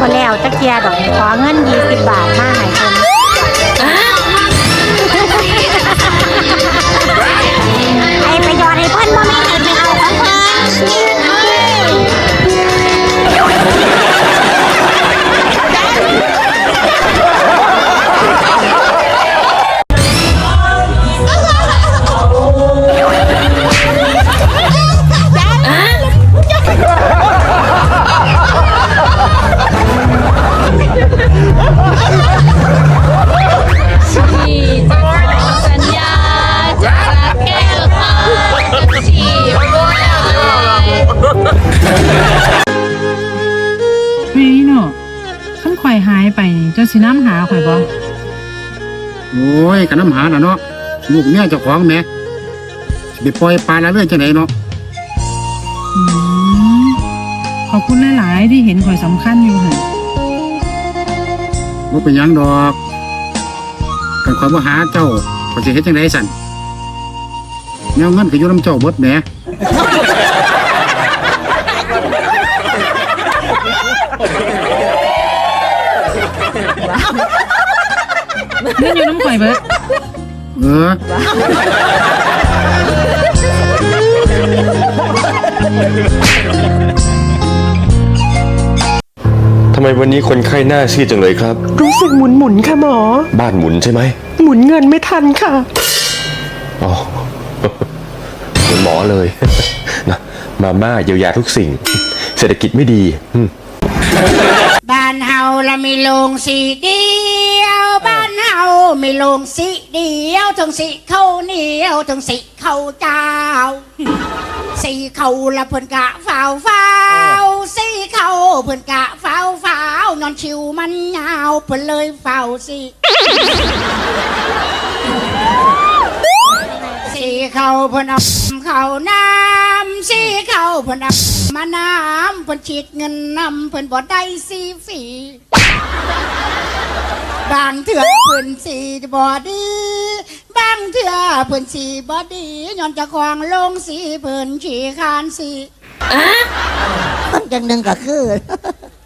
บ่แล้วจักเกียดอกขอเงิน20บาทมาให้เพิ่น เจ้าสิน้ำหาข่อยบ่โอ้ยกันน้ำหาน่ะเนาะลูกเมียเจ้าของแหม่สิไปปล่อยปลาละเรื่อยจังไหนเนาะอืมขอบคุณหลายๆที่เห็นข่อยสำคัญอยู่หั่นบ่เป็นหยังดอกกันความว่าหาเจ้าก็สิเฮ็ดจังไดสั่นแนวเงินก็อยู่น้ำเจ้าเบิดแหม เงินอยู่น้ำข่อยเบิดเออทำไมวันนี้คนไข้หน้าซีดจังเลยครับ รู้สึกหมุนหมุนๆค่ะหมอ บ้านหมุนใช่ไหมหมุนเงินไม่ทันค่ะ อ๋อ เหมือนหมอเลย นะมาม่าเยียวยาทุกสิ่ง เศรษฐกิจไม่ดีอืมบ้านเฮาละมีโรงสีเดียว บ้านเฮามีโรงสีเดียวทั้งสีเข้าเหนียวทั้งสีเข้าเจ้า สีเข้าละเพิ่นกะฝ้าวฝ้าวสีเข้าเพิ่นกะฝ้าวฝ้าวนอนชิวมันยาวเพิ่นเลยเฝ้าสีสีเข้าเพิ่นเอาเขาน้ำสี เขาเพิ่นเอามาน้ำเพิ่นฉีดเงินนำเพิ่นบ่ได้สีฟรีบางเถื่อเพิ่นสีบ่ดี บางเถื่อเพิ่นสีบ่ดีย้อนเจะควางลงสีเพิ่นฉีคานสีคนจังหนึงก็คือ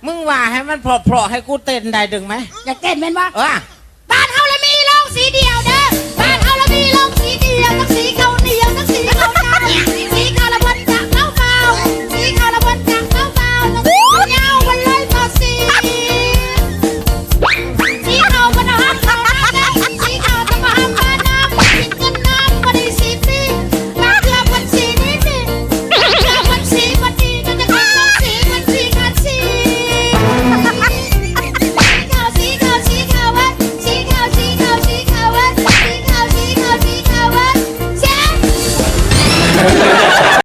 มึงว่าให้มันเพราะๆให้กูเต้นได้ดึงไหมอยากเต้นเป็นว่าเออ